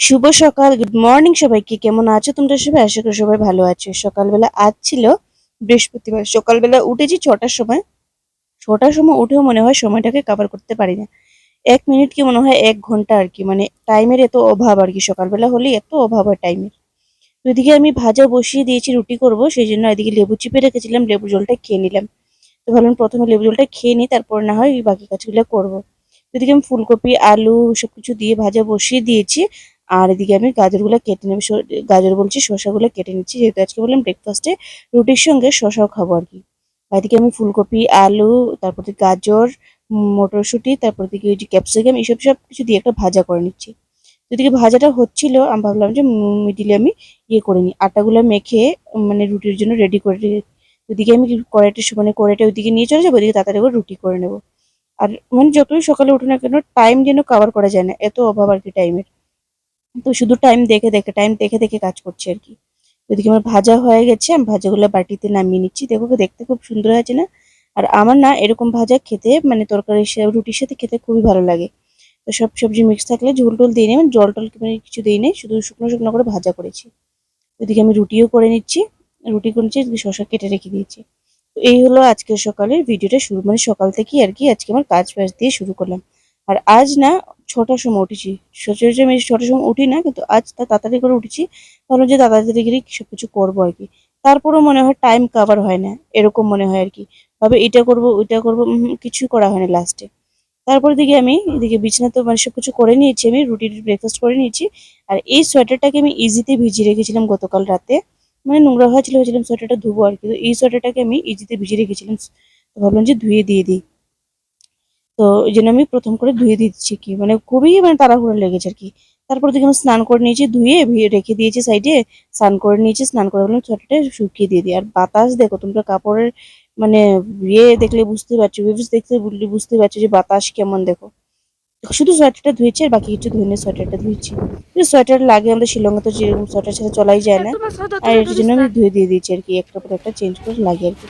শুভ সকাল good morning সবাইকে। কেমন আছো তোমরা সবাই? আশা করি সবাই ভালো আছো। সকালবেলা আজ ছিল বৃহস্পতিবার। সকালবেলা উঠেছি ছটার সময়। ছটার সময় উঠেও মনে হয় সময়টাকে কভার করতে পারি না। এক মিনিট কি মনে হয় এক ঘণ্টা আর কি। মানে টাইমের এত অভাব আর কি। সকালবেলা হলেই এত অভাব হয় টাইমের তো এদিকে আমি ভাজা বসিয়ে দিয়েছি, রুটি করব। সেই জন্য এদিকে লেবু চিপে রেখেছিলাম লেবু জলটা খেয়ে নিলাম। তো ভাবলাম প্রথমে লেবু জলটা খেয়ে নিই, তারপর না হয় বাকি কাজগুলো করব। এদিকে আমি ফুলকপি, আলু সবকিছু দিয়ে ভাজা বসিয়ে দিয়েছি। আর এদিকে আমি গাজরগুলো কেটে নেব গাজর বলছি, শসাগুলো কেটে নিচ্ছি। যেহেতু আজকে বললাম ব্রেকফাস্টে রুটির সঙ্গে শসাও খাব আর কি। এদিকে আমি ফুলকপি, আলু, তারপর গাজর মটরশুঁটি, তারপর দিকে ওই যে ক্যাপসিকাম এইসব সব কিছু দিয়ে একটা ভাজা করে নিচ্ছি। তো এদিকে ভাজাটা হচ্ছিল, আমি ভাবলাম যে মিডিলে আমি ইয়ে করে নিই। আটাগুলো মেখে মানে রুটির জন্য রেডি করে ওদিকে আমি কড়াইটা মানে কড়াইটা ওইদিকে নিয়ে চলে যাব, ওদিকে তাড়াতাড়ি করে রুটি করে নেব। আর মানে যতই সকালে উঠে না কেন টাইম যেন কভার করা যায় না, এত অভাব আর কি টাইমের তো শুধু টাইম দেখে দেখে টাইম দেখে দেখে কাজ করছি আর কি। ওদিকে আমার ভাজা হয়ে গেছে, আমি ভাজাগুলো বাটিতে নামিয়ে নিচ্ছি। দেখো দেখতে খুব সুন্দর হয়েছে না? আর আমার না এরকম ভাজা খেতে মানে তরকারির সাথে রুটির সাথে খেতে খুবই ভালো লাগে। তো সব সবজি মিক্স থাকলে ঝোল টোল দিয়ে নেই মানে জল টল মানে কিছু দিই নেই, শুধু শুকনো শুকনো করে ভাজা করেছি। ওদিকে আমি রুটিও করে নিচ্ছি, রুটি করেছি এদিকে শসা কেটে রেখে দিয়েছি। তো এই হলো আজকের সকালের ভিডিওটা শুরু মানে সকাল থেকেই আর কি আজকে আমার কাজ বাজ দিয়ে শুরু করলাম। আর আজ না ছটার সময় উঠেছি। সচরাচর আমি ছটার সময় উঠি না, কিন্তু আজ তা তাড়াতাড়ি করে উঠেছি, ভাবলাম যে তাড়াতাড়ি করে সব কিছু করব আর কি। তারপরেও মনে হয় টাইম কাভার হয় না, এরকম মনে হয় আর কি। ভাবে এটা করব, ওইটা করব কিছুই করা হয় না লাস্টে তারপরে দিকে আমি এদিকে বিছানা তো মানে সবকিছু করে নিয়েছি আমি রুটি ব্রেকফাস্ট করে নিয়েছি। আর এই সোয়েটারটাকে আমি ইজিতে ভিজিয়ে রেখেছিলাম গতকাল রাতে। মানে নোংরা হয়েছিল, ভেবেছিলাম সোয়েটারটা ধুবো আর কি। এই সোয়েটারটাকে আমি ইজিতে ভিজিয়ে রেখেছিলাম। ভাবলাম যে ধুয়ে দিয়ে দিই। তো ওই জন্য আমি প্রথম করে ধুয়ে দিচ্ছি কি মানে খুবই মানে তাড়াহুড়ো লেগেছে আর কি। তারপর থেকে আমি স্নান করে নিয়েছি ধুয়ে রেখে দিয়েছি সাইডে স্নান করে নিয়েছি স্নান করে বললাম ছোটটা শুকিয়ে দিয়ে দিই আর বাতাস দেখো তোমরা কাপড়ের মানে ইয়ে দেখলে বুঝতে পারছ ওয়েভস দেখতে বুঝতে পারছ যে বাতাস কেমন দেখো। শুধু সোয়েটারটা ধুয়েছি আর বাকি কিছু ধুয়ে নিয়ে সোয়েটারটা ধুয়েছি। সোয়েটার লাগে আমাদের শিলংয়ে তো যে সোয়েটার ছাড়া চলাই যায় না। আর এর জন্য আমি ধুয়ে দিয়ে দিয়েছি আর কি একটা পর একটা চেঞ্জ করে লাগে আর কি।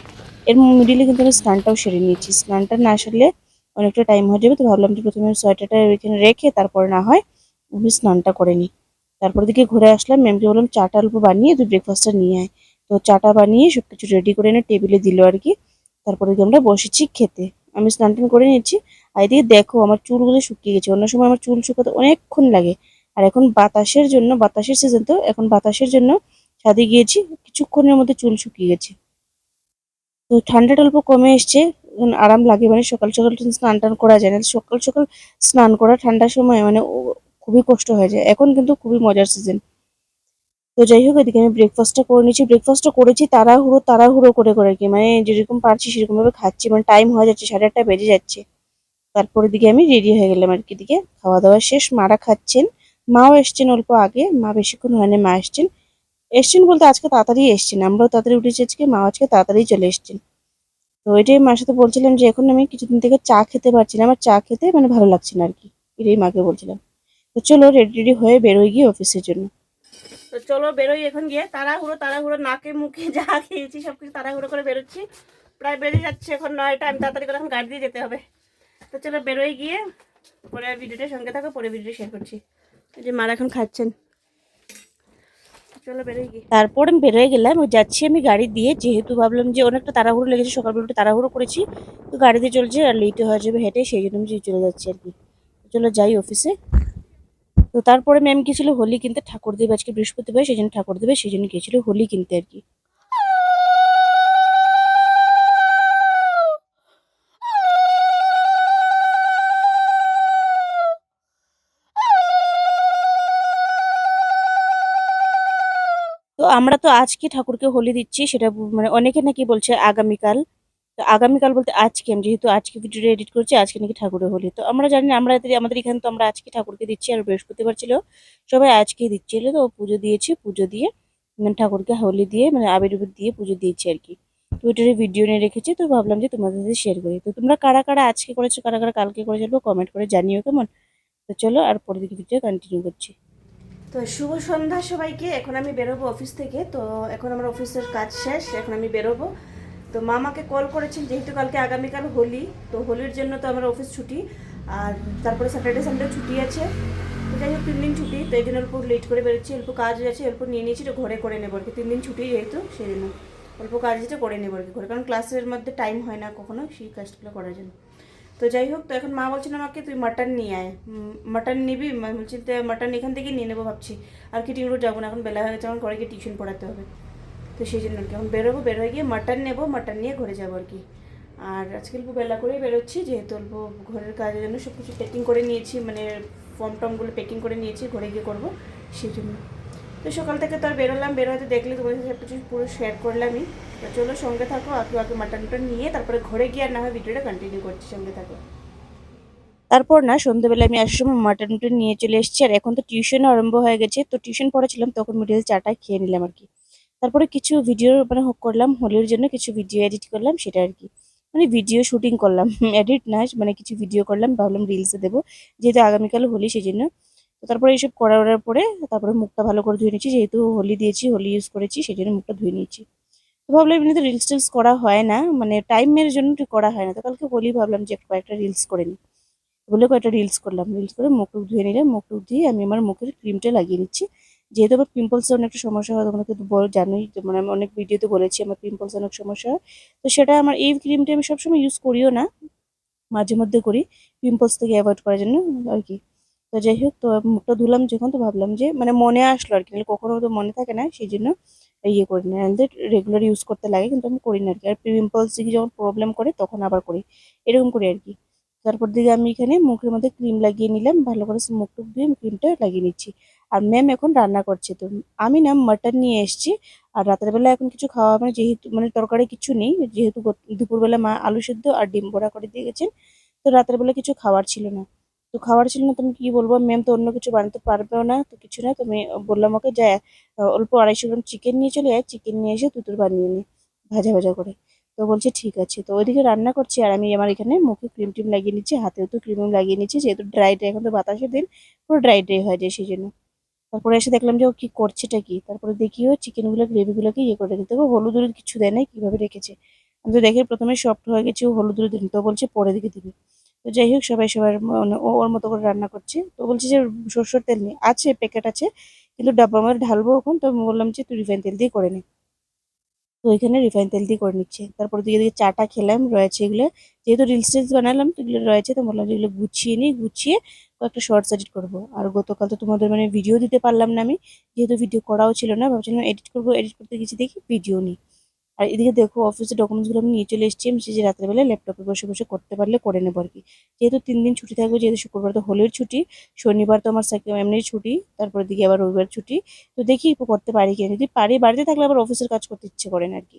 এর মিডিলে কিন্তু আমি স্নানটাও সেরে নিয়েছি। স্নানটা না সারলে অনেকটা টাইম হয়ে যাবে, তো ভাবলাম যে প্রথমে সোয়েটারটা এখানে রেখে তারপর না হয় আমি স্নানটা করে নিই। তারপর দিকে ঘুরে আসলাম ম্যামকে বললাম চাটা অল্প বানিয়ে তুই ব্রেকফাস্টটা নিয়ে আয়। তো চাটা বানিয়ে সব কিছু রেডি করে এনে টেবিলে দিল আর কি। তারপরে দিকে আমরা বসেছি খেতে। আমি স্নান টান করে নিয়েছি। আর এদিকে দেখো আমার চুলগুলো শুকিয়ে গেছে। অন্য সময় আমার চুল শুকাতে অনেকক্ষণ লাগে। আর এখন বাতাসের জন্য, বাতাসের সিজন তো, এখন বাতাসের জন্য ছাদে গিয়েছি। কিছুক্ষণের মধ্যে চুল শুকিয়ে গেছে। তো ঠান্ডাটা অল্প কমে এসছে। আরাম লাগে মানে সকাল সকাল স্নান টান করা যায় না সকাল সকাল স্নান করা ঠান্ডার সময় মানে খুবই কষ্ট হয়ে যায়। এখন কিন্তু খুবই মজার সিজন তো যাই হোক, এদিকে আমি ব্রেকফাস্টটা করে নিয়েছি ব্রেকফাস্টটা করেছি তাড়াহুড়ো তাড়াহুড়ো করে করে কি মানে যেরকম পারছি সেরকম ভাবে খাচ্ছি। মানে টাইম হয়ে যাচ্ছে, সাড়ে আটটা বেজে যাচ্ছে। তারপরে দিকে আমি রেডি হয়ে গেলাম আর কি দিকে খাওয়া দাওয়া শেষ। মারা খাচ্ছেন। মাও এসছেন অল্প আগে, মা বেশিক্ষণ হয়নি মা এসছেন। এসছেন বলতে আজকে তাড়াতাড়ি এসছেন, আমরাও তাড়াতাড়ি উঠেছি আজকে, মা আজকে তাড়াতাড়ি চলে এসছেন। তো এটাই মার সাথে বলছিলাম যে এখন আমি কিছুদিন থেকে চা খেতে পারছি না, আমার চা খেতে মানে ভালো লাগছে না আর কি। এটাই মাকে বলছিলাম। তো চলো রেডি রেডি হয়ে বেরোই গিয়ে অফিসের জন্য। তো চলো বেরোই এখন গিয়ে, তাড়াহুড়ো তাড়াহুড়ো, নাকে, মুখে যা খেয়েছি সব কিছু তাড়াহুড়ো করে বেরোচ্ছি। প্রায় বেরিয়ে যাচ্ছে এখন নয়টা, আমি তাড়াতাড়ি করে এখন গাড়ি দিয়ে যেতে হবে। তো চলো বেরোই গিয়ে, পরে ভিডিওটার সঙ্গে থাকো, পরে ভিডিও শেয়ার করছি। যে মারা এখন খাচ্ছেন। তারপর আমি বেরোয় গেলাম, ওই যাচ্ছি আমি গাড়ি দিয়ে, যেহেতু ভাবলাম যে অনেকটা তাড়াহুড়ো লেগেছে, সকালবেলা তাড়াহুড়ো করেছি, তো গাড়ি দিয়ে চলছে আর লেটে হয়ে যাবে হেঁটে, সেই জন্য আমি চলে যাচ্ছি আর কি। চলে যাই অফিসে তো তারপরে ম্যাম গিয়েছিল হোলি কিনতে, ঠাকুর দেবে আজকে বৃহস্পতিবার, সেই জন্য ঠাকুর দেবে সেই জন্য গিয়েছিল হোলি কিনতে আর কি। আমরা তো আজকে ঠাকুরকে হোলি দিচ্ছি, সেটা মানে অনেকে নাকি বলছে আগামীকাল। তো আগামীকাল বলতে আজকে, আমি যেহেতু আজকে ভিডিওটা এডিট করছি, আজকে নাকি ঠাকুরের হোলি। তো আমরা জানি না, আমরা আমাদের এখানে তো আমরা আজকে ঠাকুরকে দিচ্ছি, আর বৃহস্পতিবার ছিল। সবাই আজকেই দিচ্ছিল, তো পুজো দিয়েছি, পুজো দিয়ে মানে ঠাকুরকে হোলি দিয়ে মানে আবির উবির দিয়ে পুজো দিয়েছি আর কি। টুইটারে ভিডিও নিয়ে রেখেছি, তো ভাবলাম যে তোমাদের সাথে শেয়ার করি। তো তোমরা কারা কারা আজকে করেছ, কারা কারা কালকে করেছ কমেন্ট করে জানিও কেমন। তো চলো, আর পরের ভিডিও কন্টিনিউ করছি। তো শুভ সন্ধ্যা সবাইকে। এখন আমি বেরোবো অফিস থেকে। তো এখন আমার অফিসের কাজ শেষ, এখন আমি বেরোবো। তো মামাকে কল করেছেন যেহেতু কালকে আগামীকাল হোলি, তো হোলির জন্য তো আমার অফিস ছুটি। আর তারপরে স্যাটারডে সানডে ছুটি আছে। তো যাই হোক তিন দিন ছুটি, তো এই জন্য অল্প লেট করে বেরোচ্ছি। অল্প কাজ আছে, অল্প নিয়ে নিয়েছি, তো ঘরে করে নেব আর কি। তিন দিন ছুটি যেহেতু জন্য অল্প কাজ যেটা করে নেব আর কি। ঘরে। কারণ ক্লাসের মধ্যে টাইম হয় না কখনো, সেই কাজগুলো করার জন্য। তো যাই হোক, তো এখন মা বলছেন আমাকে, তুই মাটন নিয়ে আয়। মাটন নিবি? বলছি, তো মাটন এখান থেকে নিয়ে নেব ভাবছি। আর কি টিউরো যাব না, এখন বেলা হয়ে গেছে, আমার ঘরে গিয়ে টিউশন পড়াতে হবে। তো সেই জন্য আর কি, এখন বেরোবো, বের হয়ে গিয়ে মাটন নেব মাটন নিয়ে ঘরে যাব আর কি। আর আজকে বেলা করেই বেরোচ্ছি, যেহেতু অল্প ঘরের কাজের জন্য সব কিছু প্যাকিং করে নিয়েছি মানে ফর্ম টর্মগুলো প্যাকিং করে নিয়েছি, ঘরে গিয়ে করব, সেই জন্য। তো সকাল থেকে তো আর বেরোলাম, বের হতে দেখলে তোমাদের সাথে কিছু পুরো শেয়ার করলামই। তো চলো সঙ্গে থাকো আগে মাটন টাটন নিয়ে তারপরে ঘরে গিয়ে আর না হয় ভিডিওটা কন্টিনিউ করছি, সঙ্গে থাকো। তারপর না, সন্ধ্যেবেলা আমি আসার সময় মাটন টাটন নিয়ে চলে এসেছি, আর এখন তো টিউশন আরম্ভ হয়ে গেছে। তো টিউশন পড়াছিলাম, তখন মিডিল চাটা খেয়ে নিলাম আর কি। তারপরে কিছু ভিডিও মানে হোক করলাম, হোলির জন্য কিছু ভিডিও এডিট করলাম, সেটা আর কি। মানে ভিডিও শুটিং করলাম এডিট না মানে কিছু ভিডিও করলাম, ভাবলাম রিলসে দেবো। যেহেতু আগামীকাল হোলি সেই জন্য তারপরে এইসব করার পরে তারপরে মুখটা ভালো করে ধুয়ে নিচ্ছি। যেহেতু হোলি দিয়েছি, হোলি ইউজ করেছি সেই জন্য মুখটা ধুয়ে নিয়েছি। তো ভাবলাম এমনিতে রিলস টিলস করা হয় না মানে টাইমের জন্য ঠিক করা হয় না। তো কালকে হোলি ভাবলাম যে কয়েকটা রিলস করে নিই। বলে কয়েকটা রিলস করলাম। রিলস করে মুখ টুক ধুয়ে নিলাম, মুখ টুক ধুয়ে আমি আমার মুখের ক্রিমটা লাগিয়ে নিচ্ছি। যেহেতু আমার পিম্পলসের অনেকটা সমস্যা হয়, তোমাকে জানোই মানে আমি অনেক ভিডিওতে বলেছি আমার পিম্পলস অনেক সমস্যা হয়। তো সেটা আমার এই ক্রিমটা আমি সবসময় ইউজ করিও না। মাঝে মধ্যে করি পিম্পলস থেকে অ্যাভয়েড করার জন্য আর কি। তো যাই হোক, তো মুখটা ধুলাম যখন তো ভাবলাম যে মানে মনে আসলো আর কি কখনো তো মনে থাকে না, সেই জন্য ইয়ে করি না রেগুলার ইউজ করতে লাগে, কিন্তু আমি করি না আর কি। আর পিম্পলস দিকে যখন প্রবলেম করে, তখন আবার করি। এরকম করি আর কি। তারপর দিকে আমি এখানে মুখের মধ্যে ক্রিম লাগিয়ে নিলাম, ভালো করে মুখ টুক দিয়ে ক্রিমটা লাগিয়ে নিচ্ছি। আর ম্যাম এখন রান্না করছে, তো আমি না মাটন নিয়ে এসেছি। আর রাতের বেলা এখন কিছু খাওয়া মানে যেহেতু মানে তরকারি কিছু নেই, যেহেতু দুপুরবেলা মা আলু সেদ্ধ আর ডিম বড়া করে দিয়ে গেছেন, তো রাতের বেলা কিছু খাওয়ার ছিল না। তো খাওয়ার ছিল না তুমি কি বলব? ম্যাম তো অন্য কিছু বানাতে পারবেও না, তো কিছু না। তুমি বললাম ওকে যা, অল্প আড়াইশো গ্রাম চিকেন নিয়ে চলে যায় চিকেন নিয়ে এসে তুতুর বানিয়ে নি, ভাজা ভাজা করে। তো বলছে, ঠিক আছে। তো ওইদিকে রান্না করছি আর আমি আমার এখানে মুখে ক্রিম টিম লাগিয়ে নিচ্ছি, হাতেও তো ক্রিম লাগিয়ে নিচ্ছি। যেহেতু ড্রাই ড্রাই এখন তো বাতাসের দিন, পুরো ড্রাই ড্রাই হয়ে যায় সেই জন্য। তারপরে এসে দেখলাম যে ও কী করছেটা কি? তারপরে দেখি ও চিকেনগুলো গ্রেভিগুলোকে ইয়ে করে দিতে হলুদ হলুদ কিছু দেয় নাই, কীভাবে রেখেছে? আমি তো দেখে প্রথমে সফট হয়ে গেছে, ও হলুদ হলুদ দিন তো বলছে, পরে দিকে দিবে। তো যাই হোক, সবাই সবার ওর মতো করে রান্না করছে। তো বলছে যে সরষের তেল নেই। আছে প্যাকেট আছে, কিন্তু ডাব্বার মধ্যে ঢালবো এখন। তো আমি বললাম যে, তুই রিফাইন তেল দিয়ে করে নে। তো ওইখানে রিফাইন তেল দিয়ে করে নিচ্ছে। তারপরে দিকে দিকে চাটা খেলাম, রয়েছে এগুলো। যেহেতু রিলস টিলস বানালাম, তো এগুলো রয়েছে, তো বললাম যে, এগুলো গুছিয়ে নিই গুছিয়ে কয়েকটা শর্টস এডিট করব। আর গতকাল তো তোমাদের মানে ভিডিও দিতে পারলাম না আমি। যেহেতু ভিডিও করাও ছিল না, ভাবছিলাম এডিট করব এডিট করতে গেছি দেখি ভিডিও নিই। আর এদিকে দেখো অফিসের ডকুমেন্টসগুলো আমি নিয়ে চলে এসেছি। আমি যে রাতের বেলা ল্যাপটপে বসে বসে করতে পারলে করে নেব আর কি। যেহেতু তিন দিন ছুটি থাকবে, যেহেতু শুক্রবার তো হোলির ছুটি, শনিবার তো আমার সাইকেল এমনি ছুটি, তারপর দিকে আবার রবিবার ছুটি। তো দেখি করতে পারি কিনা। যদি পারি, বাড়িতে থাকলে আবার অফিসের কাজ করতে ইচ্ছে করে না আর কি।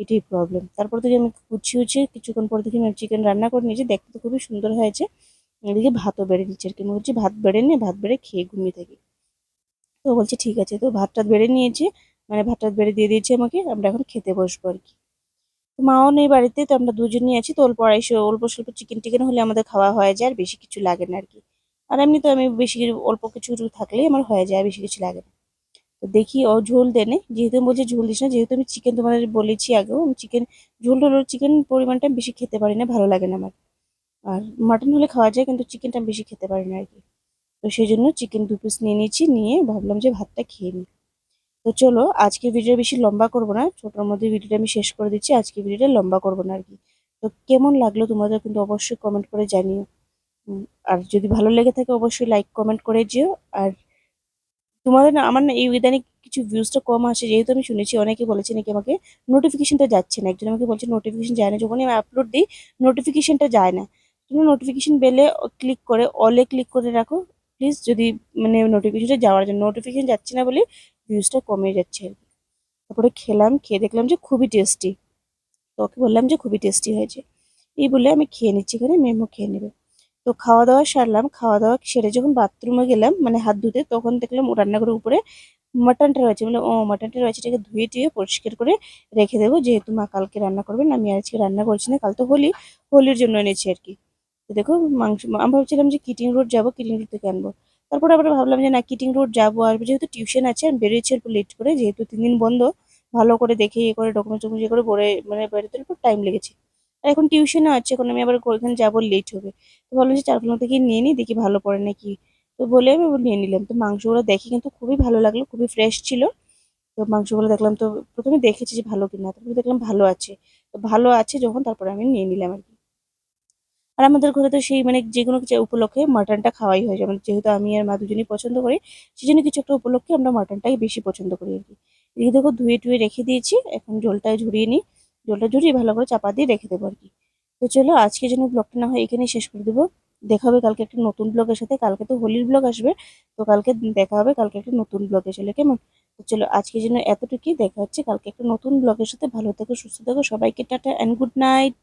এটাই প্রবলেম তারপর থেকে আমি গুছিয়ে উছিয়ে কিছুক্ষণ পর দেখি আমি চিকেন রান্না করে নিয়েছি। দেখতে তো খুবই সুন্দর হয়েছে। এদিকে ভাতও বেড়ে নিচ্ছে আর কি। আমি বলছি, ভাত বেড়ে নিয়ে ভাত বেড়ে খেয়ে ঘুমিয়ে থাকি। তো বলছে, ঠিক আছে। তো ভাত টাত বেড়ে নিয়েছে। মানে ভাত টাত বেড়ে দিয়ে দিয়েছে আমাকে, আমরা এখন খেতে বসবো আর কি। মাও নেই বাড়িতে, তো আমরা দুজনই আছি, তো অল্প আড়াইশো, অল্প স্বল্প চিকেন টিকেন হলে আমাদের খাওয়া হয়ে যায় আর বেশি কিছু লাগে না আর কি। আর এমনি তো আমি বেশি অল্প কিছু থাকলেই আমার হয়ে যায় বেশি কিছু লাগে না। তো দেখি ও ঝোল দেনে যেহেতু আমি বলছি ঝোল দিস না, যেহেতু আমি চিকেন তোমাদের বলেছি আগেও, আমি চিকেন ঝোল টোল চিকেন পরিমাণটা বেশি খেতে পারি না, ভালো লাগে না আমার। আর মাটন হলে খাওয়া যায়, কিন্তু চিকেনটা বেশি খেতে পারি না আর কি। তো সেই জন্য চিকেন দু পিস নিয়ে নিয়েছি, নিয়ে ভাবলাম যে ভাতটা খেয়ে নিই। তো চলো আজকে ভিডিও বেশি লম্বা করব না, ছোটোর মধ্যে ভিডিওটা আমি শেষ করে দিচ্ছি আজকে ভিডিওটা লম্বা করব না আর কি। তো কেমন লাগল তোমাদের কিন্তু অবশ্যই কমেন্ট করে জানিও। আর যদি ভালো লেগে থাকে অবশ্যই লাইক কমেন্ট করে যেও। আর তোমাদের না, আমার না এই ইদানিং কিছু ভিউজটা কম আসে, যেহেতু আমি শুনেছি, অনেকে বলেছে নাকি আমাকে নোটিফিকেশনটা যাচ্ছে না। একজন আমাকে বলছে নোটিফিকেশন যায় না যখন আমি আপলোড দিই নোটিফিকেশনটা যায় না। তুমি নোটিফিকেশন বেলে ক্লিক করে অলে ক্লিক করে রাখো। প্লিজ যদি মানে নোটিফিকেশনটা যাওয়ার জন্য নোটিফিকেশন যাচ্ছে না বলে ভিউজটা কমে যাচ্ছে। আর তারপরে খেলাম, খেয়ে দেখলাম যে খুবই টেস্টি তো ওকে বললাম যে খুবই টেস্টি হয়েছে। এই বলে আমি খেয়ে নিচ্ছি এখানে, মেমো খেয়ে নেবে। তো খাওয়া দাওয়া সারলাম খাওয়া দাওয়া সেরে যখন বাথরুমে গেলাম মানে হাত ধুতে, তখন দেখলাম ও রান্নাঘরের উপরে মাটনটা রয়েছে। মানে ও মাটনটা রয়েছে, এটাকে ধুয়ে টুয়ে পরিষ্কার করে রেখে দেবো। যেহেতু মা কালকে রান্না করবেন, আমি আজকে রান্না করছি না, কাল তো হোলি, হোলির জন্য এনেছি আর কি। তো দেখো, মাংস আমি ভাবছিলাম যে কিটিং রোড যাব কিটিং রোড থেকে আনব। তারপর আবার ভাবলাম যে না কিটিং রোড যাব, আর যেহেতু টিউশন আছে, আমি বেরিয়েছি অল্প লেট করে, যেহেতু তিন দিন বন্ধ, ভালো করে দেখে ইয়ে করে ডকুমেন্ট টকুমেন্ট ইয়ে করে, পরে মানে বেরোতে একটু টাইম লেগেছে। আর এখন টিউশনও আছে, এখন আমি আবার ওইখানে যাব লেট হবে। তো ভাবলাম যে চারকোনা থেকে নিয়ে নিই, দেখি ভালো পড়ে নাকি। তো বলে আমি নিয়ে নিলাম। তো মাংসগুলো দেখে কিন্তু খুবই ভালো লাগল, খুবই ফ্রেশ ছিল। তো মাংসগুলো দেখলাম তো, প্রথমে দেখেছি যে ভালো কিনা, তারপরে দেখলাম ভালো আছে। তো ভালো আছে যখন, তারপরে আমি নিয়ে নিলাম আর কি। আর আমাদের ঘরে তো সেই মানে যে কোনো কিছু উপলক্ষে মাটনটা খাওয়াই হয় যেমন যেহেতু আমি আর মা দুজনেই পছন্দ করি সেই জন্য কিছু একটা উপলক্ষে আমরা মাটনটাই বেশি পছন্দ করি আর কি। এদিকে দেখো ধুয়ে টুয়ে রেখে দিয়েছি, এখন জলটা ঝরিয়ে নিই। জলটা ঝরিয়ে ভালো করে চাপা দিয়ে রেখে দেবো আর কি। তো চলো আজকে যেন ব্লগটা না হয় এখানেই শেষ করে দেবো। দেখা হবে কালকে একটা নতুন ব্লগের সাথে। কালকে তো হোলির ব্লগ আসবে, তো কালকে দেখা হবে কালকে একটা নতুন ব্লগে চলে, কেমন? তো চলো আজকের জন্য এতটুকুই। দেখা হচ্ছে কালকে একটা নতুন ব্লগের সাথে। ভালো থেকো, সুস্থ থেকো, সবাইকে টাটা অ্যান্ড গুড নাইট